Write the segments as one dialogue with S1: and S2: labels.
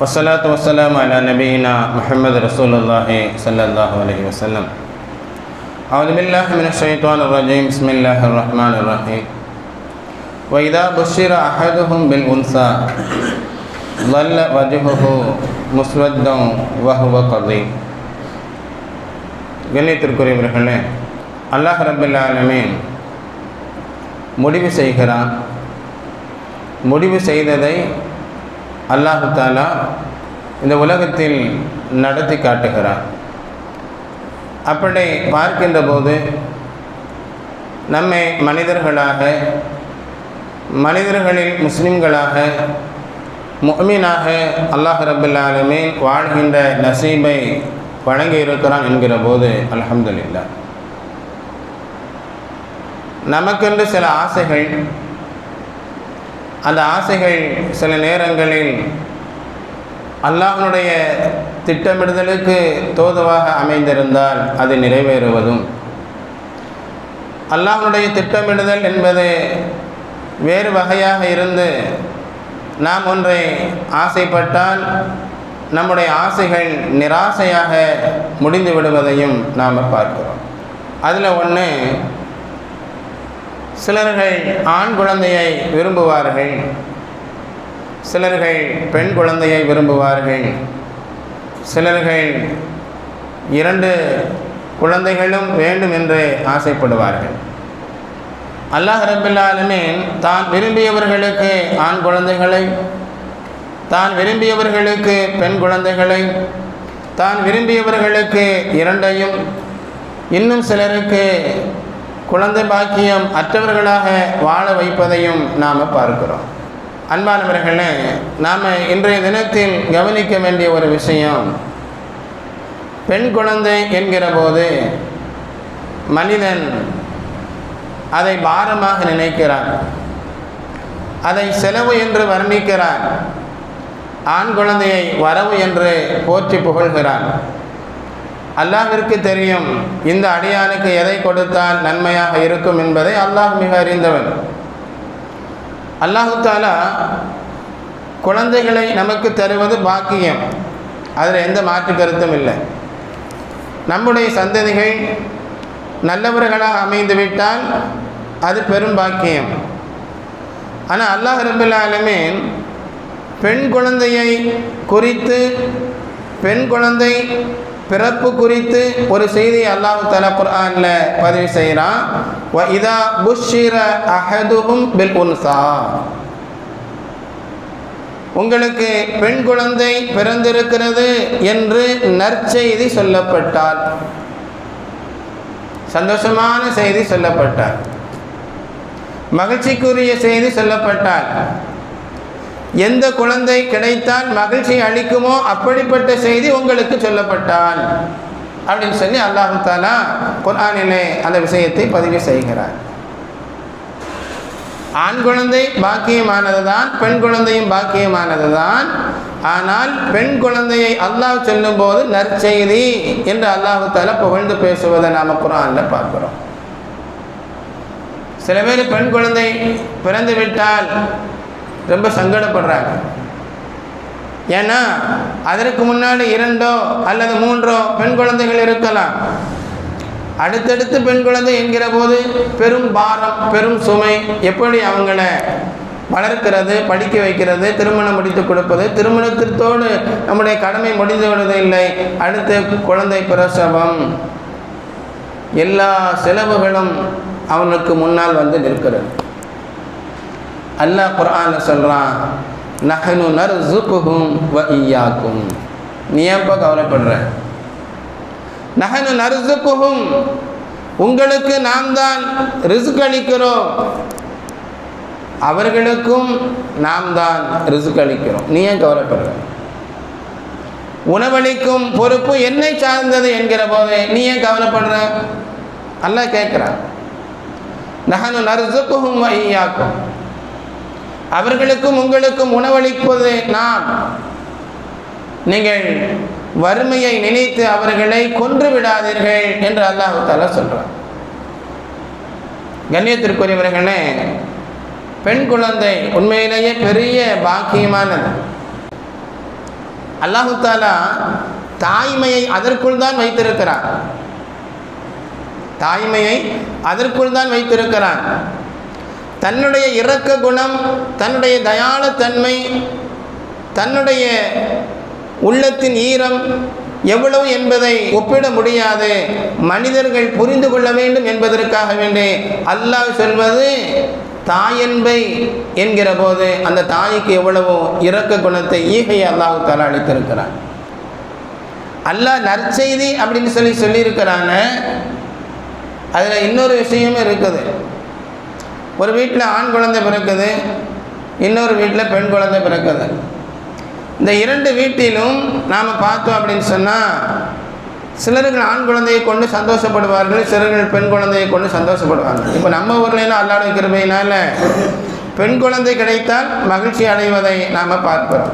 S1: والصلاة والسلام على نبينا محمد رسول الله صلى الله عليه وسلم أعوذ بالله من الشيطان الرجيم بسم الله الرحمن الرحيم وإذا بشر أحدهم بالأنثى ظل وجهه مسودا وهو قضيب கண்ணியத்திற்குரியவர்களே அல்லாஹ் ரபுல் ஆலமீன் முடிவு செய்கிறான் முடிவு செய்ததை அல்லாஹு தாலா இந்த உலகத்தில் நடத்தி காட்டுகிறார். அப்படி பார்க்கின்ற போது நம்மை மனிதர்களாக மனிதர்களில் முஸ்லிம்களாக முஃமினாக அல்லாஹ் ரபுல் ஆலமீன் வாழ்கின்ற நசீபை வழங்கி இருக்கிறான் என்கிற போது அல்ஹம்துலில்லா நமக்கென்று சில ஆசைகள் அந்த ஆசைகள் சில நேரங்களில் அல்லாஹனுடைய திட்டமிடுதலுக்கு தோதுவாக அமைந்திருந்தால் அது நிறைவேறுவதும். அல்லாஹனுடைய திட்டமிடுதல் என்பது வேறு வகையாக இருந்து நாம் ஒன்றை ஆசைப்பட்டால் நம்முடைய ஆசைகள் நிராசையாக முடிந்து விடுவதையும் நாம் பார்க்கிறோம். அதில் ஒன்று சிலர்கள் ஆண் குழந்தையை விரும்புவார்கள். சிலர்கள் பெண் குழந்தையை விரும்புவார்கள். சிலர்கள் இரண்டு குழந்தைகளும் வேண்டும் என்று ஆசைப்படுவார்கள். அல்லாஹ் ரபில்லாலுமே தான் விரும்பியவர்களுக்கு ஆண் குழந்தைகளை தான் விரும்பியவர்களுக்கு பெண் குழந்தைகளை தான் விரும்பியவர்களுக்கு இரண்டையும் இன்னும் சிலருக்கு குழந்தை பாக்கியம் அற்றவர்களாக வாழ வைப்பதையும் நாம் பார்க்கிறோம். அன்பானவர்களே நாம் இன்றைய தினத்தில் கவனிக்க வேண்டிய ஒரு விஷயம். பெண் குழந்தை என்கிற போது மனிதன் அதை பாரமாக நினைக்கிறான். அதை செலவு என்று வர்ணிக்கிறான். ஆண் குழந்தையை வரவு என்று போற்றி புகழ்கிறான். அல்லாஹிற்கு தெரியும். இந்த அடியானுக்கு எதை கொடுத்தால் நன்மையாக இருக்கும் என்பதை அல்லாஹ் மிக அறிந்தவன். அல்லாஹு தாலா குழந்தைகளை நமக்கு தருவது பாக்கியம். அதில் எந்த மாற்று கருத்தும் இல்லை. நம்முடைய சந்ததிகள் நல்லவர்களாக அமைந்துவிட்டால் அது பெரும் பாக்கியம். ஆனால் அல்லாஹ் ரபுல்லாலுமே பெண் குழந்தையை குறித்து பெண் குழந்தை பிறப்பு குறித்து ஒரு செய்தி அல்லாஹு தலா குர்ஆனில் பதிவு செய்கிறான் வ இதா புஷிர அஹதுஹும் பில் உன்சா. உங்களுக்கு பெண் குழந்தை பிறந்திருக்கிறது என்று நற்செய்தி சொல்லப்பட்டால் சந்தோஷமான செய்தி சொல்லப்பட்டார் மகிழ்ச்சிக்குரிய செய்தி சொல்லப்பட்டார் எந்த குழந்தை கிடைத்தால் மகிழ்ச்சி அளிக்குமோ அப்படிப்பட்ட செய்தி உங்களுக்கு சொல்லப்பட்டால் அப்படின்னு சொல்லி அல்லாஹு தாலா குரானிலே அந்த விஷயத்தை பதிவு செய்கிறார். ஆண் குழந்தை பாக்கியமானது தான் பெண் குழந்தையும் பாக்கியமானது தான் ஆனால் பெண் குழந்தையை அல்லாஹ் சொல்லும்போது நற்செய்தி என்று அல்லாஹு தாலா புகழ்ந்து பேசுவதை நாம் குரானில் பார்க்குறோம். சில பேர் பெண் குழந்தை பிறந்து விட்டால் ரொம்ப சங்கடப்படுறாங்க. ஏன்னா அதற்கு முன்னாடி இரண்டோ அல்லது மூன்றோ பெண் குழந்தைகள் இருக்கலாம். அடுத்தடுத்து பெண் குழந்தை என்கிற போது பெரும் பாரம் பெரும் சுமை எப்படி அவங்கள வளர்க்கிறது படிக்க வைக்கிறது திருமணம் முடித்து கொடுப்பது திருமணத்திற்கோடு நம்முடைய கடமை முடிந்து விடுவதில்லை. அடுத்து குழந்தை பிரசவம். எல்லா செலவுகளும் அவனுக்கு முன்னால் வந்து நிற்கிறது. அல்லாஹ் குர்ஆன்ல சொல்கிறான் நஹனு நர்சுகுஹும் வ ஈயாக்கும். நீ ஏன்ப்பா கவலைப்படுற? நஹனு நர்சுகுஹும் உங்களுக்கு நாம் தான் ரிசுக் அளிக்கிறோம். அவர்களுக்கும் நாம் தான் ரிசுக் அளிக்கிறோம். நீ ஏன் கவலைப்படுற? உணவளிக்கும் பொறுப்பு என்னை சார்ந்தது என்கிற போது நீ ஏன் கவலைப்படுற? அல்ல கேட்குறான் நகனு நறுசுக்கும் வையாக்கும் அவர்களுக்கும் உங்களுக்கும் உணவளிப்பது நாம். நீங்கள் வறுமையை நினைத்து அவர்களை கொன்று விடாதீர்கள் என்று அல்லாஹு தாலா சொல்றான். கண்ணியத்திற்குரியவர்களே பெண் குழந்தை உண்மையிலேயே பெரிய பாக்கியமானது. அல்லாஹு தாலா தாய்மையை அதற்குள் தான் வைத்திருக்கிறார் தாய்மையை அதற்குள் தான் வைத்திருக்கிறான். தன்னுடைய இரக்க குணம் தன்னுடைய தயாளத்தன்மை தன்னுடைய உள்ளத்தின் ஈரம் எவ்வளவு என்பதை ஒப்பிட முடியாது. மனிதர்கள் புரிந்து கொள்ள வேண்டும் என்பதற்காக வேண்டி அல்லாஹ் சொல்வது தாயன்பை என்கிற போது அந்த தாய்க்கு எவ்வளவோ இரக்க குணத்தை ஈகை அல்லாஹு தாலா அளித்திருக்கிறான். அல்லாஹ் நற்செய்தி அப்படின்னு சொல்லி சொல்லியிருக்கிறான அதில் இன்னொரு விஷயமும் இருக்குது. ஒரு வீட்டில் ஆண் குழந்தை பிறக்குது இன்னொரு வீட்டில் பெண் குழந்தை பிறக்குது. இந்த இரண்டு வீட்டிலும் நாம் பார்த்தோம் அப்படின்னு சொன்னால் சிலர்கள் ஆண் குழந்தையை கொண்டு சந்தோஷப்படுவார்கள் சிலர்கள் பெண் குழந்தையை கொண்டு சந்தோஷப்படுவாங்க இப்போ நம்ம ஊர்லாம் அல்லாட கிருபையினால் பெண் குழந்தை கிடைத்தால் மகிழ்ச்சி அடைவதை நாம் பார்க்கிறோம்.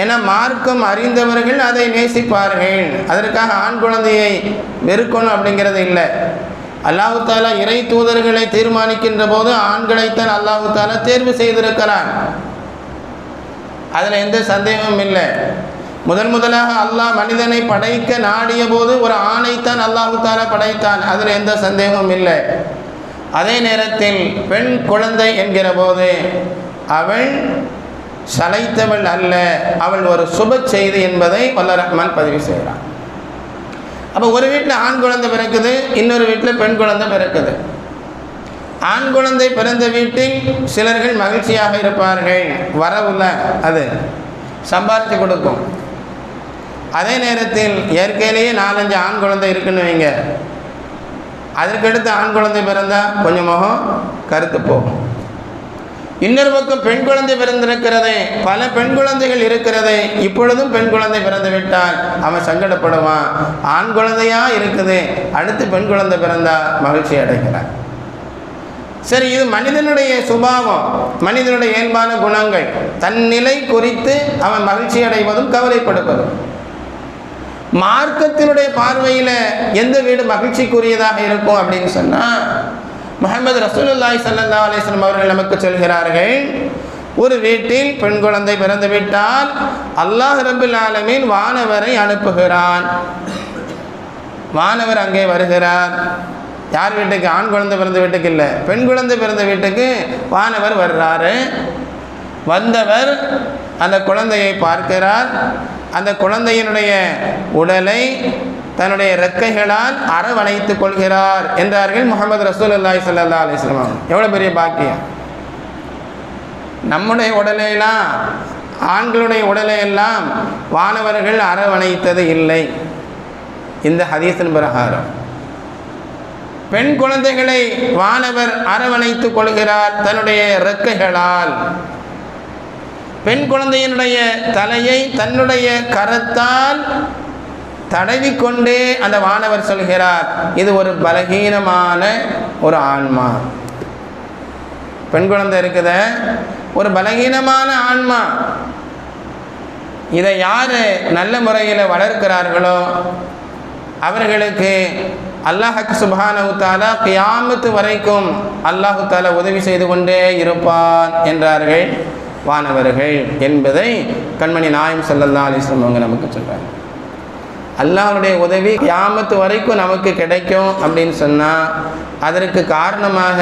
S1: ஏன்னா மார்க்கம் அறிந்தவர்கள் அதை நேசிப்பார்கள். அதற்காக ஆண் குழந்தையை வெறுக்கணும் அப்படிங்கிறது இல்லை. அல்லாஹு தாலா இறை தூதர்களை தீர்மானிக்கின்ற போது ஆண்களைத்தான் அல்லாஹு தாலா தேர்வு செய்திருக்கிறான். அதில் எந்த சந்தேகமும் இல்லை. முதன் முதலாக அல்லாஹ் மனிதனை படைக்க நாடிய போது ஒரு ஆணைத்தான் அல்லாஹு தாலா படைத்தான். அதில் எந்த சந்தேகமும் இல்லை. அதே நேரத்தில் பெண் குழந்தை என்கிற போது அவள் சளைத்தவள் அல்ல. அவள் ஒரு சுப செய்தி என்பதை வல்ல ரஹ்மான் பதிவு செய்கிறான். அப்போ ஒரு வீட்டில் ஆண் குழந்தை பிறக்குது இன்னொரு வீட்டில் பெண் குழந்தை பிறக்குது. ஆண் குழந்தை பிறந்த வீட்டில் சிலர்கள் மகிழ்ச்சியாக இருப்பார்கள். வரவுல அது சம்பாதிச்சு கொடுக்கும். அதே நேரத்தில் இயற்கையிலேயே நாலஞ்சு ஆண் குழந்தை இருக்குன்னு வைங்க. அதற்கடுத்து ஆண் குழந்தை பிறந்தால் கொஞ்சம் முகம் கருத்து போகும். இன்னொரு பக்கம் பெண் குழந்தை பிறந்திருக்கிறது பல பெண் குழந்தைகள் இருக்கிறதே இப்பொழுதும் பெண் குழந்தை பிறந்து விட்டால் அவன் சங்கடப்படுவான். ஆண் குழந்தையா இருக்குது அடுத்து பெண் குழந்தை பிறந்தா மகிழ்ச்சி அடைகிறான் சரி இது மனிதனுடைய சுபாவம் மனிதனுடைய இயல்பான குணங்கள். தன் நிலை குறித்து அவன் மகிழ்ச்சி அடைவதும் கவலைப்படுவதும். மார்க்கத்தினுடைய பார்வையில் எந்த வீடு மகிழ்ச்சிக்குரியதாக இருக்கும் அப்படின்னு சொன்னால் முகமது ரசூலுல்லாய் சல்லா அலிஸ்லம் அவர்கள் நமக்கு சொல்கிறார்கள் ஒரு வீட்டில் பெண் குழந்தை பிறந்துவிட்டால் அல்லாஹ் ரபுல் ஆலமின் வானவரை அனுப்புகிறான். வானவர் அங்கே வருகிறார். யார் வீட்டுக்கு? ஆண் குழந்தை பிறந்த வீட்டுக்கு இல்லை. பெண் குழந்தை பிறந்த வீட்டுக்கு வானவர் வர்றாரு. வந்தவர் அந்த குழந்தையை பார்க்கிறார். அந்த குழந்தையினுடைய உடலை தன்னுடைய ரெக்கைகளால் அரவணைத்துக் கொள்கிறார் என்றார்கள் முகமது ரசூல் அல்லாஹி சல்லா அலிஸ்லாம் எவ்வளோ பெரிய பாக்கியம். நம்முடைய உடலையெல்லாம் ஆண்களுடைய உடலையெல்லாம் வானவர்கள் அரவணைத்தது இல்லை. இந்த ஹதீசன் பிரகாரம். பெண் குழந்தைகளை வானவர் அரவணைத்துக் கொள்கிறார் தன்னுடைய ரெக்கைகளால். பெண் குழந்தையினுடைய தலையை தன்னுடைய கரத்தால் தடவிக்கொண்டே அந்த வானவர் சொல்கிறார் இது ஒரு பலகீனமான ஒரு ஆன்மா. பெண் குழந்தை இருக்குத ஒரு பலகீனமான ஆன்மா. இதை யார் நல்ல முறையில் வளர்க்கிறார்களோ அவர்களுக்கு அல்லாஹக்கு சுபானு தாலா கியாமத்து வரைக்கும் அல்லாஹு தாலா உதவி செய்து கொண்டே இருப்பான் என்றார்கள். வானவர்கள் என்பதை கண்மணி நாயம் சல்லல்லா அலிஸ்லம் அவங்க நமக்கு சொல்கிறாங்க அல்லாவுடைய உதவி கியாமத்து வரைக்கும் நமக்கு கிடைக்கும் அப்படின்னு சொன்னால் அதற்கு காரணமாக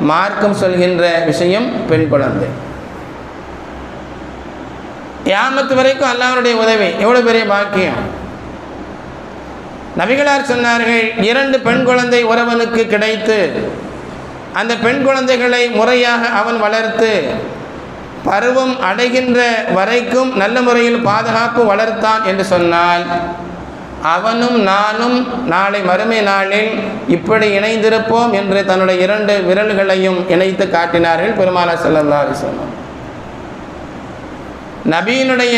S1: மார்க்கம் சொல்கின்ற விஷயம் பெண் குழந்தை. கியாமத்து வரைக்கும் அல்லாவுடைய உதவி எவ்வளோ பெரிய பாக்கியம்? நபிகளார் சொன்னார்கள் இரண்டு பெண் குழந்தை உறவனுக்கு கிடைத்து அந்த பெண் குழந்தைகளை முறையாக அவன் வளர்த்து பருவம் அடைகின்ற வரைக்கும் நல்ல முறையில் பாதுகாப்பு வளர்த்தான் என்று சொன்னால் அவனும் நானும் நாளை மறுமை நாளில் இப்படி இணைந்திருப்போம் என்று தன்னுடைய இரண்டு விரல்களையும் இணைத்து காட்டினார்கள் பெருமானா செல்லல்லா சொன்னார் நபியினுடைய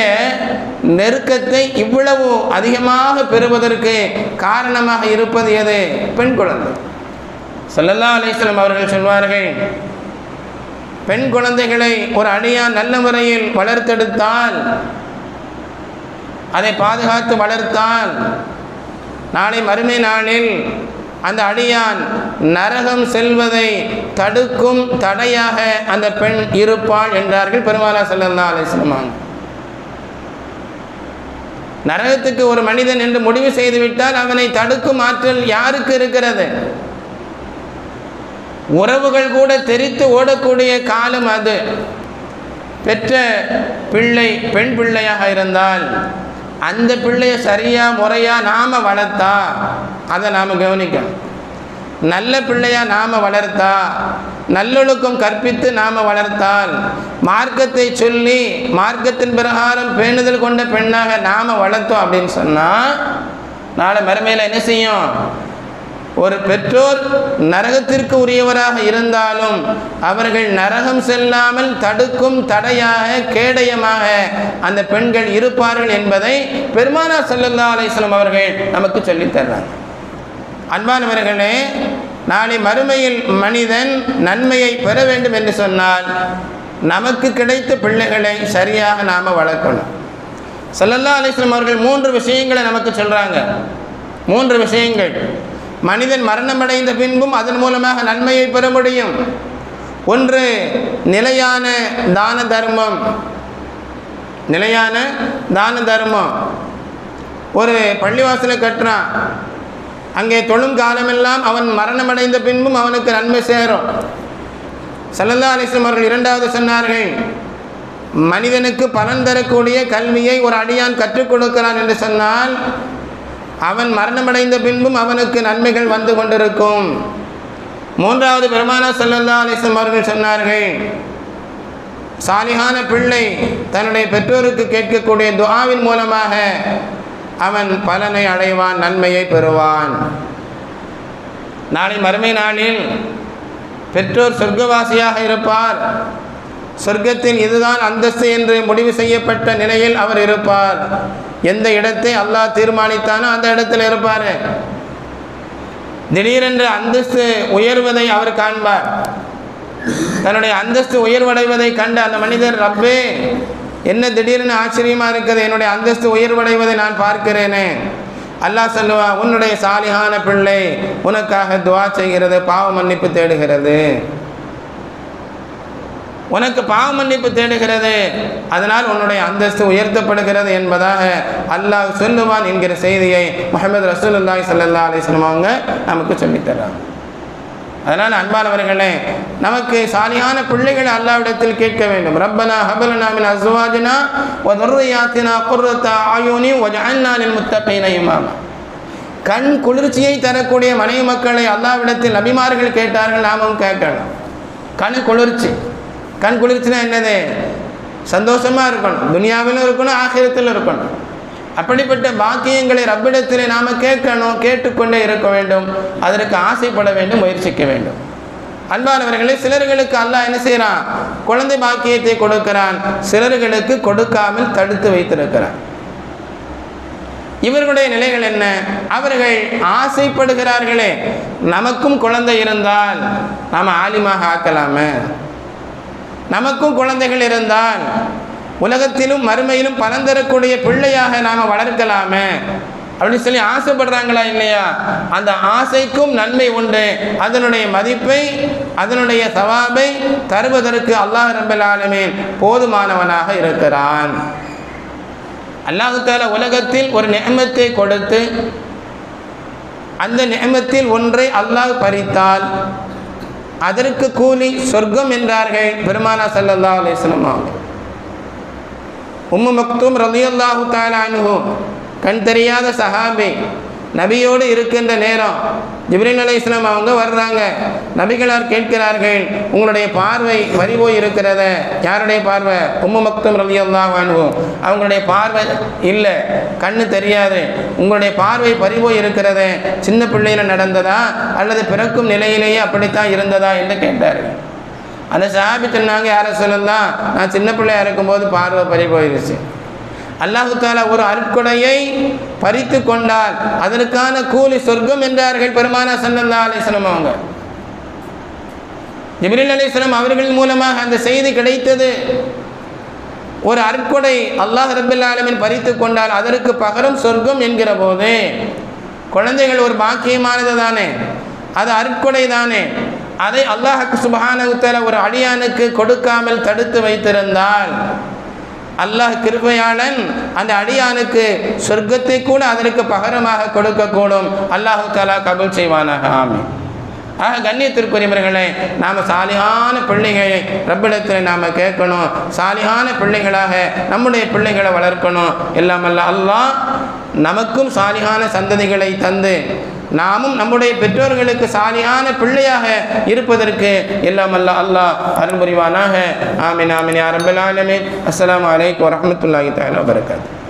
S1: நெருக்கத்தை இவ்வளவு அதிகமாக பெறுவதற்கு காரணமாக இருப்பது எது? பெண் குழந்தை. சல்லல்லா அலிஸ்லாம் அவர்கள் சொல்வார்கள் பெண் குழந்தைகளை ஒரு அடியான் நல்ல முறையில் வளர்த்தெடுத்தால் அதை பாதுகாத்து வளர்த்தால் நாளை மறுமை நாளில் அந்த அடியான் நரகம் செல்வதை தடுக்கும் தடையாக அந்த பெண் இருப்பாள் என்றார்கள் பெருமாளா சல்லல்லா அலிஸ்லமான் நரகத்துக்கு ஒரு மனிதன் என்று முடிவு செய்துவிட்டால் அவனை தடுக்கும் ஆற்றல் யாருக்கு இருக்கிறது? உறவுகள் கூட தெரித்து ஓடக்கூடிய காலம் அது. பெற்ற பிள்ளை பெண் பிள்ளையாக இருந்தால் அந்த பிள்ளையை சரியாக முறையாக நாம் வளர்த்தா அதை நாம் கவனிக்கணும். நல்ல பிள்ளையாக நாம் வளர்த்தா நல்லொழுக்கம் கற்பித்து நாம் வளர்த்தால் மார்க்கத்தை சொல்லி மார்க்கத்தின் பிரகாரம் பேணுதல் கொண்ட பெண்ணாக நாம் வளர்த்தோம் அப்படின்னு சொன்னால் நாளை மறுமையில் என்ன செய்யும்? ஒரு பெற்றோர் நரகத்திற்கு உரியவராக இருந்தாலும் அவர்கள் நரகம் செல்லாமல் தடுக்கும் தடையாக கேடயமாக அந்த பெண்கள் இருப்பார்கள் என்பதை பெருமானா சல்லல்லா அலிஸ்லாம் அவர்கள் நமக்கு சொல்லித்தர்றாங்க அன்பானவர்களே நாளை மறுமையில் மனிதன் நன்மையை பெற வேண்டும் என்று சொன்னால் நமக்கு கிடைத்த பிள்ளைகளை சரியாக நாம் வளர்க்கணும். சல்லல்லா அலிஸ்லாம் அவர்கள் மூன்று விஷயங்களை நமக்கு சொல்கிறாங்க மூன்று விஷயங்கள். மனிதன் மரணமடைந்த பின்பும் அதன் மூலமாக நன்மையை பெற முடியும். ஒன்று நிலையான தான தர்மம். நிலையான தான தர்மம். ஒரு பள்ளிவாசலை கட்டுறான். அங்கே தொழும் காலமெல்லாம் அவன் மரணமடைந்த பின்பும் அவனுக்கு நன்மை சேரும். சல்லல்லா அலிஸ்லம் அவர்கள் இரண்டாவது சொன்னார்கள் மனிதனுக்கு பலன் தரக்கூடிய கல்வியை ஒரு அடியான் கற்றுக் கொடுக்கிறான் என்று சொன்னால் அவன் மரணமடைந்த பின்பும் அவனுக்கு நன்மைகள் வந்து கொண்டிருக்கும். மூன்றாவது பெருமானா சல்லல்லா அலிஸ்லம் அவர்கள் சொன்னார்கள் சாலிகான பிள்ளை தன்னுடைய பெற்றோருக்கு கேட்கக்கூடிய துவாவின் மூலமாக அவன் பலனை அடைவான் நன்மையை பெறுவான். நாளை மறுமை நாளில் பெற்றோர் சொர்க்கவாசியாக இருப்பார். சொர்க்கத்தின் இதுதான் அந்தஸ்து என்று முடிவு செய்யப்பட்ட நிலையில் அவர் இருப்பார். எந்த இடத்தை அல்லாஹ் தீர்மானித்தானோ அந்த இடத்துல இருப்பார். திடீரென்று அந்தஸ்து உயர்வதை அவர் காண்பார். தன்னுடைய அந்தஸ்து உயர்வடைவதை கண்டு அந்த மனிதர் ரப்பே என்ன திடீர்னு ஆச்சரியமாக இருக்குது? என்னுடைய அந்தஸ்து உயர்வடைவதை நான் பார்க்கிறேனே. அல்லாஹ் சொல்லுவா உன்னுடைய சாலிகான பிள்ளை உனக்காக துவா செய்கிறது பாவ மன்னிப்பு தேடுகிறது. உனக்கு பாவ மன்னிப்பு தேடுகிறது. அதனால் உன்னுடைய அந்தஸ்து உயர்த்தப்படுகிறது என்பதாக அல்லாஹ் சொல்லுவான் என்கிற செய்தியை முகமது ரசூலுல்லாஹி சல்லா அலைஹி அவங்க நமக்கு சொல்லித்தர்றாங்க அதனால் அன்பானவர்களே நமக்கு சாலியான பிள்ளைகளை அல்லாவிடத்தில் கேட்க வேண்டும். ரப்பனா ஹபலனா மின் அஸ்வாஜினா வ துர்ரியாத்தினா குர்ரத்த ஆயுனி வஜஅல்னா லில் முத்தகீன இமாமா. கண் குளிர்ச்சியை தரக்கூடிய மனைவி மக்களை அல்லாவிடத்தில் நபிமார்கள் கேட்டார்கள் நாமும் கேட்கணும் கண் குளிர்ச்சி. கண் குளிர்ச்சினா என்னது? சந்தோஷமாக இருக்கணும். துனியாவிலும் இருக்கணும் ஆகிரத்தில் இருக்கணும். அப்படிப்பட்ட பாக்கியங்களை ரப்பிடத்திலே நாம் கேட்கணும் கேட்டுக்கொண்டே இருக்க வேண்டும். அதற்கு ஆசைப்பட வேண்டும் முயற்சிக்க வேண்டும். அன்பானவர்களே சிலர்களுக்கு அல்லாஹ் என்ன செய்கிறான் குழந்தை பாக்கியத்தை கொடுக்கிறான். சிலர்களுக்கு கொடுக்காமல் தடுத்து வைத்திருக்கிறான். இவர்களுடைய நிலைகள் என்ன? அவர்கள் ஆசைப்படுகிறார்களே. நமக்கும் குழந்தை இருந்தால் நாம் ஆலிமாக ஆக்கலாமே. நமக்கும் குழந்தைகள் இருந்தால் உலகத்திலும் மறுமையிலும் பலன் தரக்கூடிய பிள்ளையாக நாம் வளர்க்கலாமே. அப்படின்னு சொல்லி ஆசைப்படுறாங்களா இல்லையா? அந்த ஆசைக்கும் நன்மை உண்டு. அதனுடைய மதிப்பை அதனுடைய சவாபை தருவதற்கு அல்லாஹ் ரபல் போதுமானவனாக இருக்கிறான். அல்லாஹு உலகத்தில் ஒரு நியமத்தை கொடுத்து அந்த நியமத்தில் ஒன்றை அல்லாஹ் பறித்தால் அதற்கு கூலி சொர்க்கம் என்றார்கள் பெருமானா சல்லல்லா அலிஸ்லாம் அவங்க உம்மு மக்தூம் ரலியல்லாஹு தாலானு கண் தெரியாத சஹாபி நபியோடு இருக்கின்ற நேரம் ஜிப்ரீல் அலை இஸ்லாம் அவங்க வர்றாங்க. நபிகளார் கேட்கிறார்கள்? உங்களுடைய பார்வை வரிபோய் இருக்கிறத? யாருடைய பார்வை? உம்மு மக்தும் ரவி வாணுவோம் அவங்களுடைய பார்வை இல்லை. கண்ணு தெரியாது. உங்களுடைய பார்வை பறிபோய் இருக்கிறத? சின்ன பிள்ளையில நடந்ததா? அல்லது பிறக்கும் நிலையிலேயே அப்படித்தான் இருந்ததா என்று கேட்டார் அந்த சாபி சொன்னாங்க யாரை சொல்லலாம் நான் சின்ன பிள்ளையா இருக்கும்போது பார்வை பறி போயிருச்சு. அல்லாஹு தாலா ஒரு அருட்கொடையை பறித்து கொண்டால் அதற்கான கூலி சொர்க்கம் என்றார்கள் பெருமானா சல்லல்லா அலிஸ்லம் அவங்க. ஜிபிரில் அலிஸ்லாம் அவர்கள் மூலமாக அந்த செய்தி கிடைத்தது. ஒரு அருட்கொடை அல்லாஹ் ரபில் பறித்து கொண்டால் அதற்கு பகரம் சொர்க்கம் என்கிற போது குழந்தைகள் ஒரு பாக்கியமானது தானே? அது அருட்கொடை தானே? அதை அல்லாஹ் சுபஹானகுத்தல ஒரு அடியானுக்கு கொடுக்காமல் தடுத்து வைத்திருந்தால் அல்லாஹ் கிருபையாளன் அந்த அடியானுக்கு சொர்க்கத்தை கூட அதற்கு பகரமாக கொடுக்கக்கூடும். அல்லாஹு தாலா கபுல் செய்வானாக. ஆமீன். ஆக கண்ணியத்திற்குரியவர்களே நாம் சாலியான பிள்ளைகளை ரப்பிடத்தில் நாம் கேட்கணும். சாலியான பிள்ளைகளாக நம்முடைய பிள்ளைகளை வளர்க்கணும். எல்லாமல்ல அல்லாஹ் நமக்கும் சாலியான சந்ததிகளை தந்து நாமும் நம்முடைய பெற்றோர்களுக்கு சாலியான பிள்ளையாக இருப்பதற்கு எல்லாமல்ல அல்லாஹ் அருள் புரிவானாக ஆமின் ஆமின் ஆரம்பல் அஸ்லாம் வலைக்கம் வரமத்துல்லாஹி தாலா வரகாத்து